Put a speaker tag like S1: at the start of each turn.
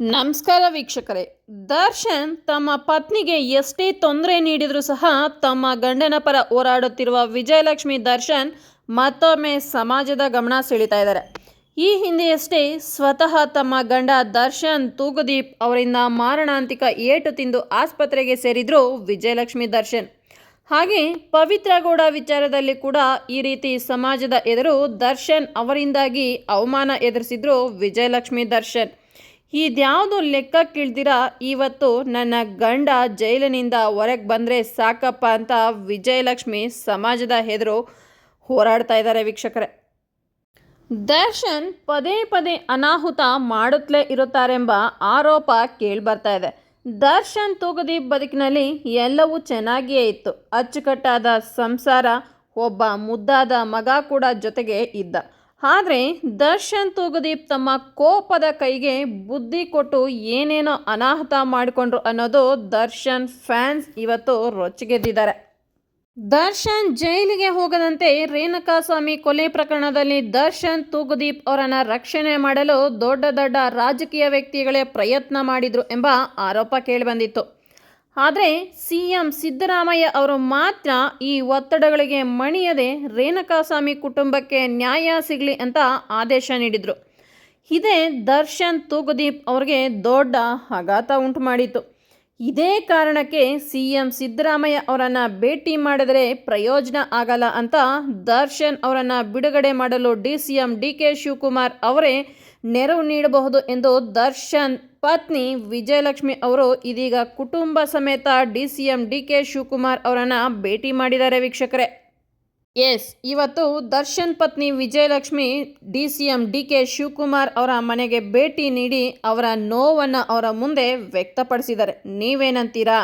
S1: ನಮಸ್ಕಾರ ವೀಕ್ಷಕರೇ. ದರ್ಶನ್ ತಮ್ಮ ಪತ್ನಿಗೆ ಎಷ್ಟೇ ತೊಂದರೆ ನೀಡಿದರೂ ಸಹ ತಮ್ಮ ಗಂಡನ ಪರ ಹೋರಾಡುತ್ತಿರುವ ವಿಜಯಲಕ್ಷ್ಮಿ ದರ್ಶನ್ ಮತ್ತೊಮ್ಮೆ ಸಮಾಜದ ಗಮನ ಸೆಳೀತಾ ಇದ್ದಾರೆ. ಈ ಹಿಂದೆಯಷ್ಟೇ ಸ್ವತಃ ತಮ್ಮ ಗಂಡ ದರ್ಶನ್ ತೂಗುದೀಪ್ ಅವರಿಂದ ಮಾರಣಾಂತಿಕ ಏಟು ತಿಂದು ಆಸ್ಪತ್ರೆಗೆ ಸೇರಿದ್ರು ವಿಜಯಲಕ್ಷ್ಮಿ ದರ್ಶನ್. ಹಾಗೆ ಪವಿತ್ರ ಗೌಡ ವಿಚಾರದಲ್ಲಿ ಕೂಡ ಈ ರೀತಿ ಸಮಾಜದ ಎದುರು ದರ್ಶನ್ ಅವರಿಂದಾಗಿ ಅವಮಾನ ಎದುರಿಸಿದ್ರು ವಿಜಯಲಕ್ಷ್ಮಿ ದರ್ಶನ್. ಇದ್ಯಾವುದು ಲೆಕ್ಕಕ್ಕಿಳ್ದಿರ ಇವತ್ತು ನನ್ನ ಗಂಡ ಜೈಲಿನಿಂದ ಹೊರಗೆ ಬಂದರೆ ಸಾಕಪ್ಪ ಅಂತ ವಿಜಯಲಕ್ಷ್ಮಿ ಸಮಾಜದ ಹೆದರು ಹೋರಾಡ್ತಾ ಇದ್ದಾರೆ ವೀಕ್ಷಕರೇ. ದರ್ಶನ್ ಪದೇ ಪದೇ ಅನಾಹುತ ಮಾಡುತ್ತಲೇ ಇರುತ್ತಾರೆಂಬ ಆರೋಪ ಕೇಳಿಬರ್ತಾ ಇದೆ. ದರ್ಶನ್ ತೂಗದಿ ಬದುಕಿನಲ್ಲಿ ಎಲ್ಲವೂ ಚೆನ್ನಾಗಿಯೇ ಇತ್ತು. ಅಚ್ಚುಕಟ್ಟಾದ ಸಂಸಾರ, ಒಬ್ಬ ಮುದ್ದಾದ ಮಗ ಕೂಡ ಜೊತೆಗೆ ಇದ್ದ. ಆದರೆ ದರ್ಶನ್ ತೂಗುದೀಪ್ ತಮ್ಮ ಕೋಪದ ಕೈಗೆ ಬುದ್ಧಿ ಕೊಟ್ಟು ಏನೇನೋ ಅನಾಹುತ ಮಾಡಿಕೊಂಡ್ರು ಅನ್ನೋದು ದರ್ಶನ್ ಫ್ಯಾನ್ಸ್ ಇವತ್ತು ರೊಚ್ಚಿಗೆದ್ದಿದ್ದಾರೆ. ದರ್ಶನ್ ಜೈಲಿಗೆ ಹೋಗದಂತೆ ರೇಣುಕಾಸ್ವಾಮಿ ಕೊಲೆ ಪ್ರಕರಣದಲ್ಲಿ ದರ್ಶನ್ ತೂಗುದೀಪ್ ಅವರನ್ನು ರಕ್ಷಣೆ ಮಾಡಲು ದೊಡ್ಡ ದೊಡ್ಡ ರಾಜಕೀಯ ವ್ಯಕ್ತಿಗಳೇ ಪ್ರಯತ್ನ ಮಾಡಿದ್ರು ಎಂಬ ಆರೋಪ ಕೇಳಿಬಂದಿತ್ತು ಆದರೆ ಸಿ ಎಂ ಸಿದ್ದರಾಮಯ್ಯ ಅವರು ಮಾತ್ರ ಈ ಒತ್ತಡಗಳಿಗೆ ಮಣಿಯದೆ ರೇಣಕಾಸ್ವಾಮಿ ಕುಟುಂಬಕ್ಕೆ ನ್ಯಾಯ ಸಿಗಲಿ ಅಂತ ಆದೇಶ ನೀಡಿದರು. ಇದೇ ದರ್ಶನ್ ತೂಗುದೀಪ್ ಅವ್ರಿಗೆ ದೊಡ್ಡ ಆಘಾತ ಉಂಟು ಮಾಡಿತು ಇದೇ ಕಾರಣಕ್ಕೆ ಸಿ ಎಂ ಸಿದ್ದರಾಮಯ್ಯ ಅವರನ್ನು ಭೇಟಿ ಮಾಡಿದರೆ ಪ್ರಯೋಜನ ಆಗಲ್ಲ ಅಂತ ದರ್ಶನ್ ಅವರನ್ನು ಬಿಡುಗಡೆ ಮಾಡಲು D C M D K Shivakumar ಅವರೇ ನೆರವು ನೀಡಬಹುದು ಎಂದು ದರ್ಶನ್ ಪತ್ನಿ ವಿಜಯಲಕ್ಷ್ಮಿ ಅವರು ಇದೀಗ ಕುಟುಂಬ ಸಮೇತ D C M D K Shivakumar ಅವರನ್ನು ಭೇಟಿ ಮಾಡಿದ್ದಾರೆ ವೀಕ್ಷಕರೇ. ಎಸ್, ಇವತ್ತು ದರ್ಶನ್ ಪತ್ನಿ Vijayalakshmi D C M D K Shivakumar ಅವರ ಮನೆಗೆ ಭೇಟಿ ನೀಡಿ ಅವರ ನೋವನ್ನು ಅವರ ಮುಂದೆ ವ್ಯಕ್ತಪಡಿಸಿದ್ದಾರೆ. ನೀವೇನಂತೀರಾ?